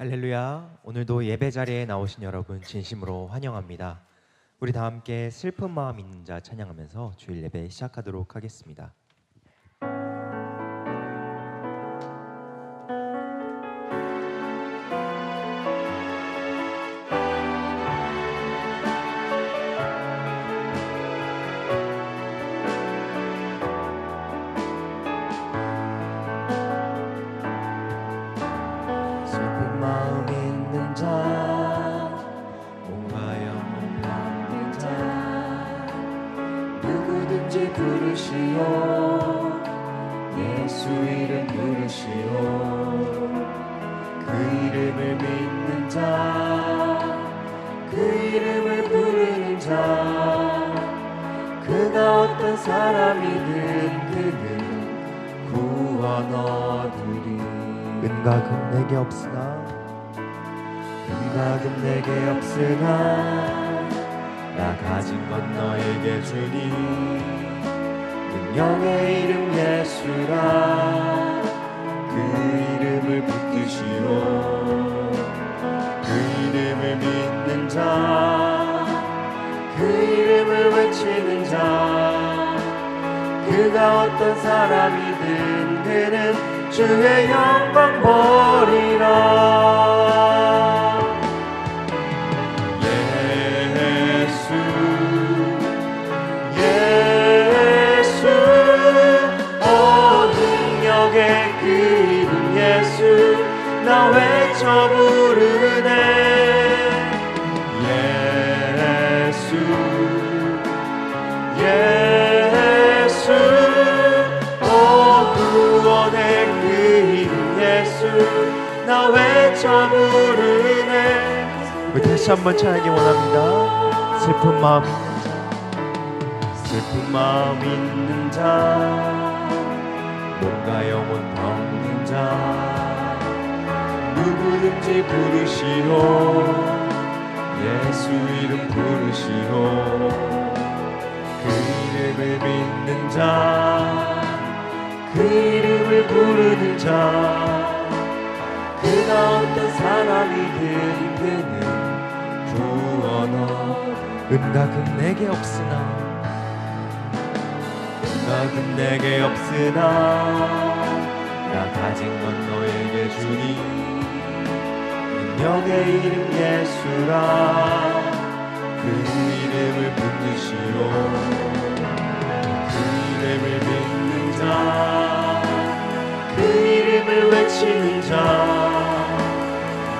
할렐루야. 오늘도 예배 자리에 나오신 여러분 진심으로 환영합니다. 우리 다 함께 슬픈 마음 있는 자 찬양하면서 주일 예배 시작하도록 하겠습니다. 자 그 이름을 부르는 자 그가 어떤 사람이든 그는 구원 얻으리 은과 금 내게 없으나? 은과 금 내게 없으나? 나 가진 건 너에게 주니. 능력의 이름 예수라. 그 이름을 붙드시오. 그 자 그 이름을 외치는 자 그가 어떤 사람이든 그는 주의 영광 보리라 외쳐 부르네 우리 다시 한번 찬양하기 원합니다. 슬픈 마음. 슬픈 마음 있는 자 몸과 영혼 병든 자 누구든지 부르시오. 예수 이름 부르시오. 그 이름을 믿는 자, 그 이름을 부르는 자, 그가 어떤 사람이든 그는 구원어. 은과 금 내게 없으나, 금 내게 없으나, 나 가진 건 너에게 주니, 능력의 이름 예수라. 그 이름을 붙드시오. 그 이름을 믿는 자그 이름을 외치는 자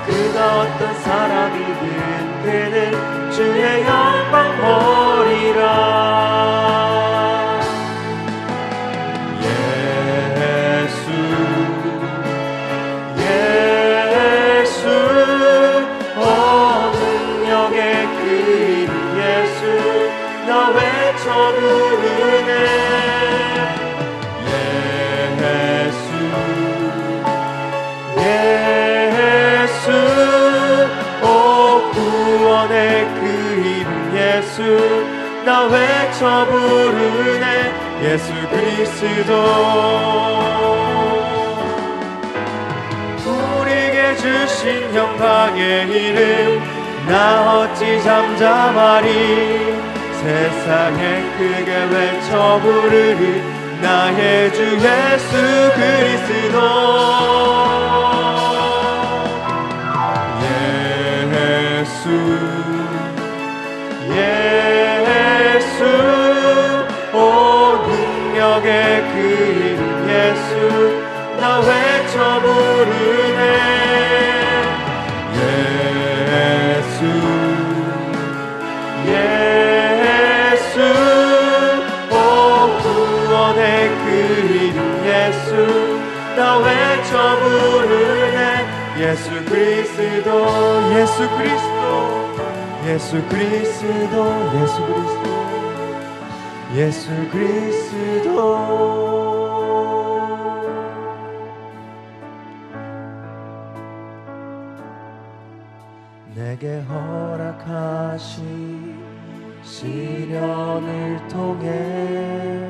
그가 어떤 사람이든 그는 주의 영광 보리라 잠잠하리 세상에 크게 외쳐 부르리? 나의 주 예수 그리스도. 예수 예수 예수 그리스도 예수 그리스도 예수 그리스도 예수 그리스도 예수 그리스도. 내게 허락하신 시련을 통해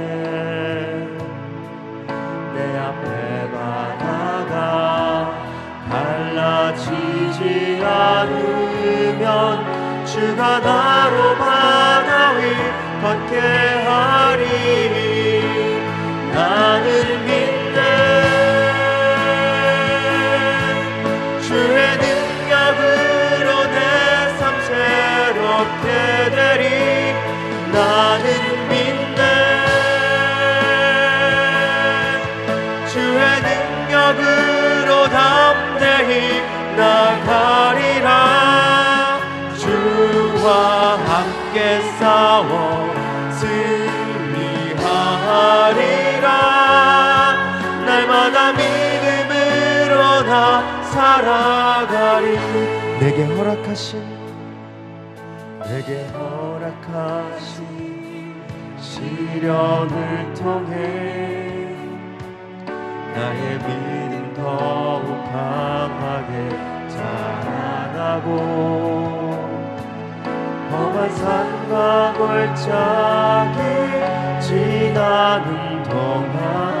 않으면 주가 나로 바다 위 걷게 하리 살아가리. 내게 허락하신 내게 허락하신 시련을 통해 나의 믿음 더욱 강하게 자라나고 험한 산과 골짜기 지나는 동안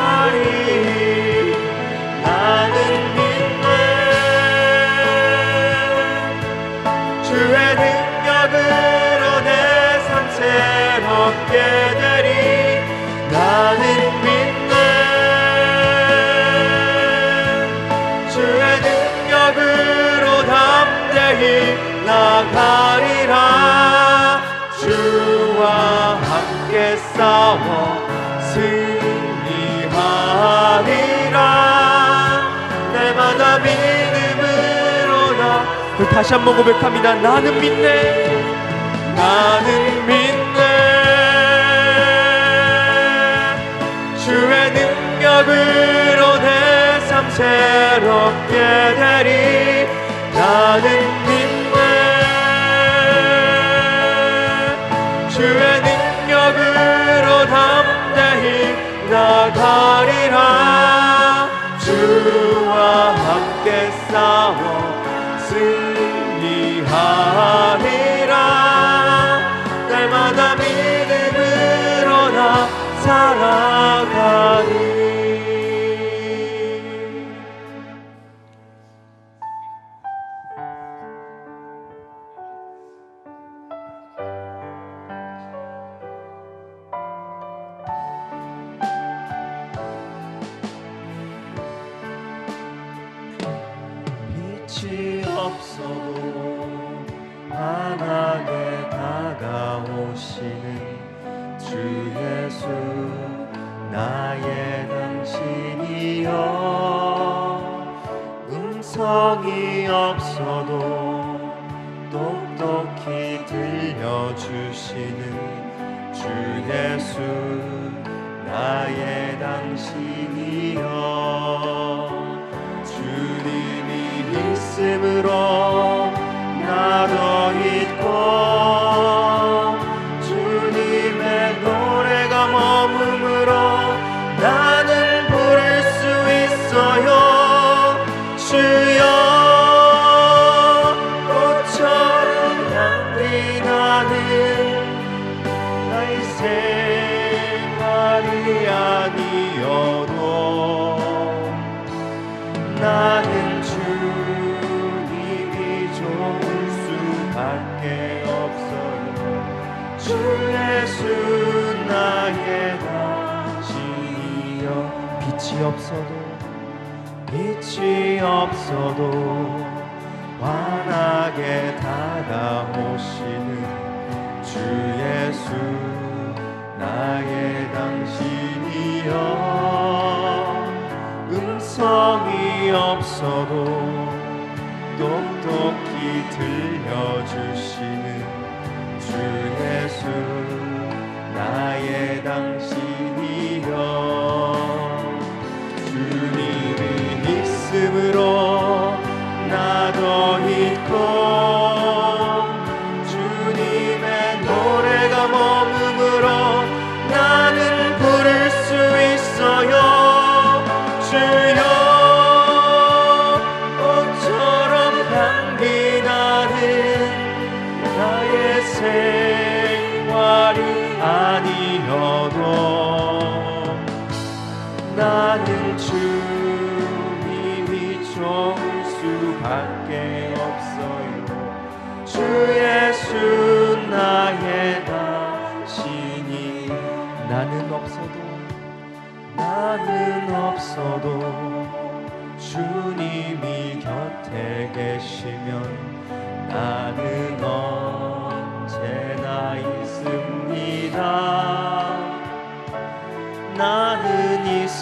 다시 한번 고백합니다. 나는 믿네. 나는 능력으로 내 삶 새롭게 되리. 나는 믿네 주의 능력으로 담대히 나가리라. 주와 함께 싸워 승리하리라. 날마다 믿음으로 나 살아가리 당신이여 빛이 없어도 환하게 다가오시는 주 예수 나의 당신이여. 음성이 없어도 똑똑히 들려주시는 주 예수 나의 당신.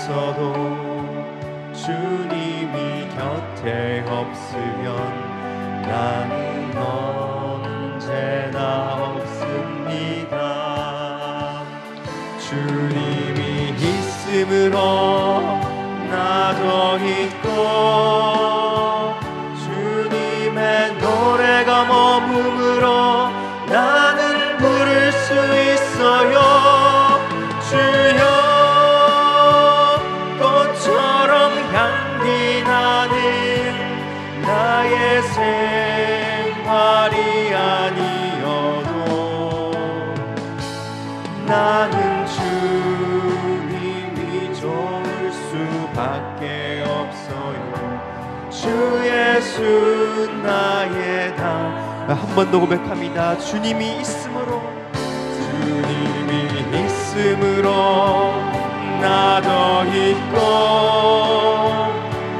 있어도 주님이 곁에 없으면 나는 언제나 없습니다. 주님이 있음으로 나도 있고 아, 한번 더 고백합니다. 주님이 있으므로 주님이 있으므로 나더 있고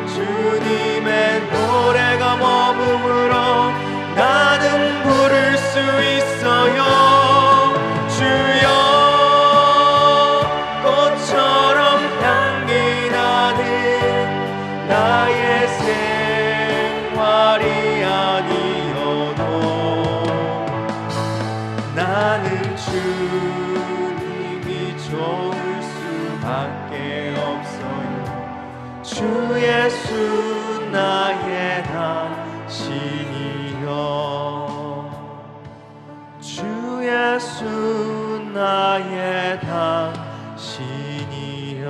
주님의 예수 나의 당신이여.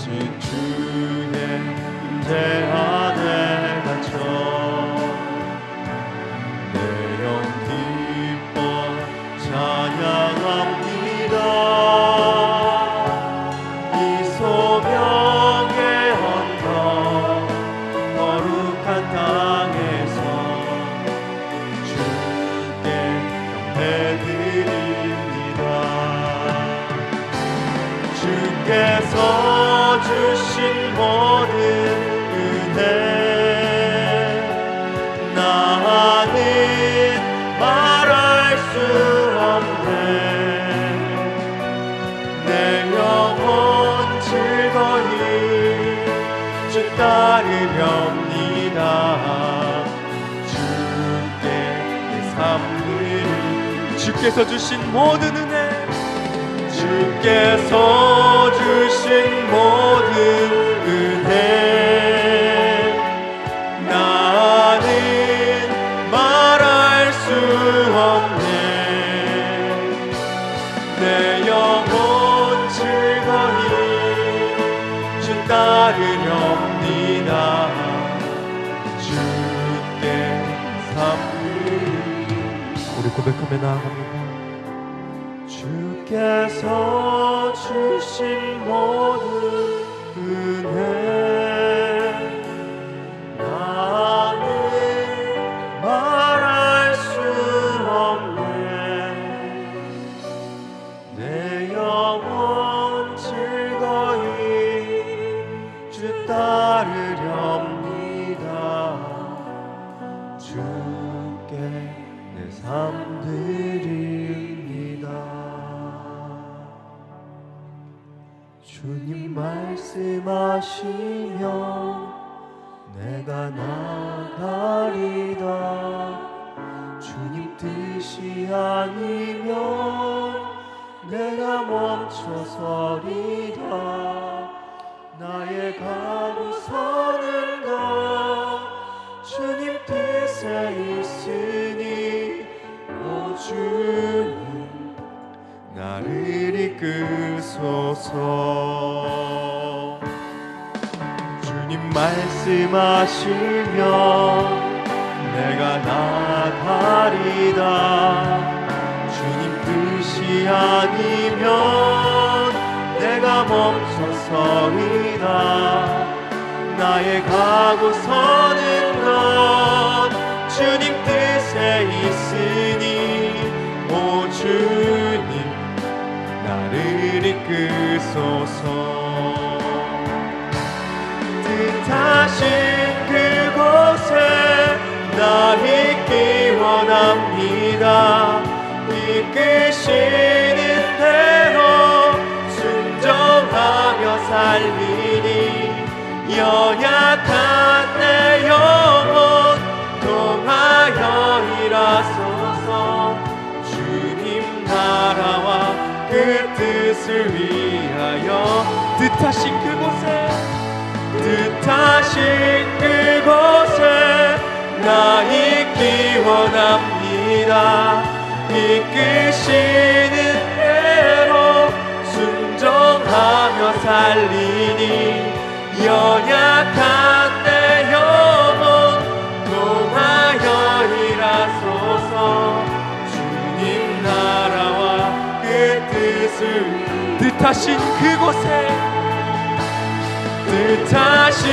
오직 주의 임재 따르렵니다. 주께 내 삶을 주께서 주신 모든 은혜 주께서 주신 모든 나아갑니다. 주께서 주신 모든 뜻에 있으니 오 주님 나를 이끄소서. 주님 말씀하시면 내가 나가리다. 주님 뜻이 아니면 내가 멈춰서리다. 나의 가고 서는 것 주님 뜻에 있으니 오 주님 나를 이끄소서. 뜻하신 그곳에 나 있기 원합니다. 이끄시는 대로 순종하며 살리니 연약한 내 영혼 뜻을 위하여 뜻하신 그곳에 뜻하신 그곳에 나 있기 원합니다. 이끄시는 대로 순종하며 살리니 연약한 뜻을 뜻하신 그곳에 뜻하신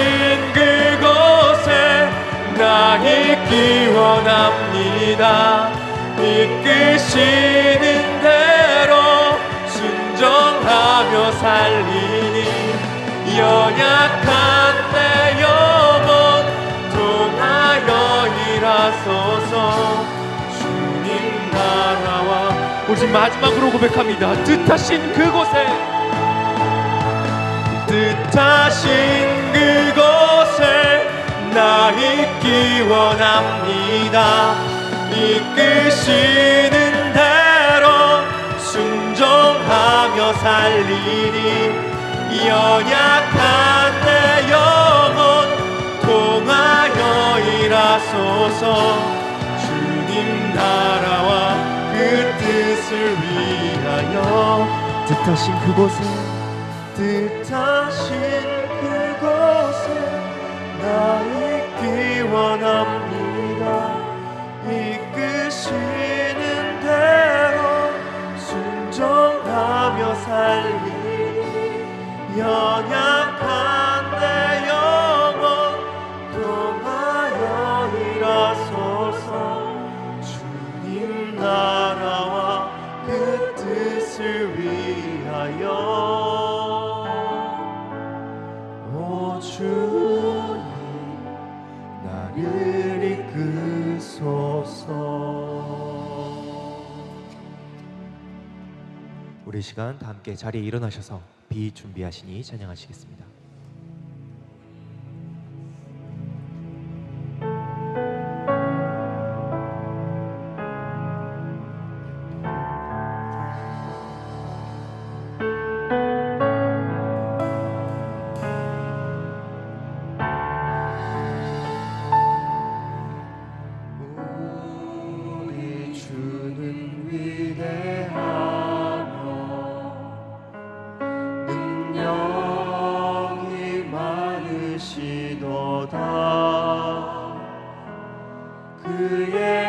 그곳에 나 있기 원합니다. 이끄시는 대로 순종하며 살리니 연약한 우리 마지막으로 고백합니다. 뜻하신 그곳에. 뜻하신 그곳에 나 있기 원합니다. 이끄시는 대로 순종하며 살리니 연약한 내 영혼 통하여 일하소서 뜻을 위하여. 뜻하신 그곳에 뜻하신 그곳에 나 있기 원합니다. 이끄시는 대로 순종하며 살리. 연약 우리 시간 다 함께 자리에 일어나셔서 비 준비하시니 찬양하시겠습니다. 그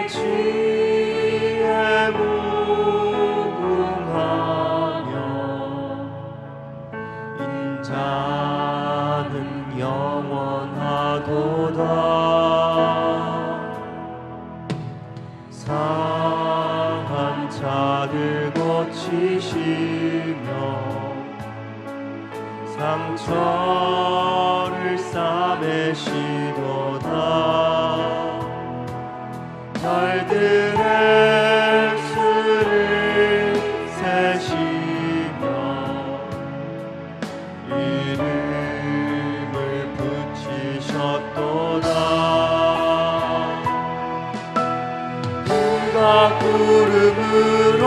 구름으로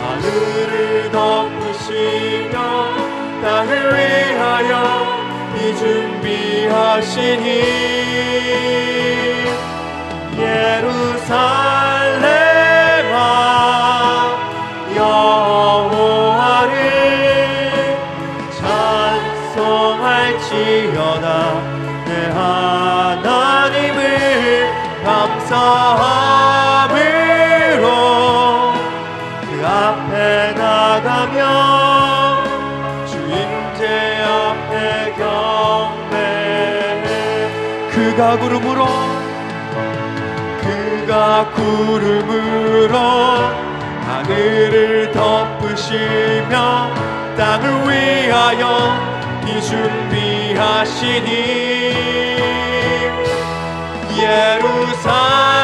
하늘을 덮으시며 땅을 위하여 비 준비하시니 그가 구름으로 그가 구름으로 하늘을 덮으시며 땅을 위하여 비 준비하시니. 예루살렘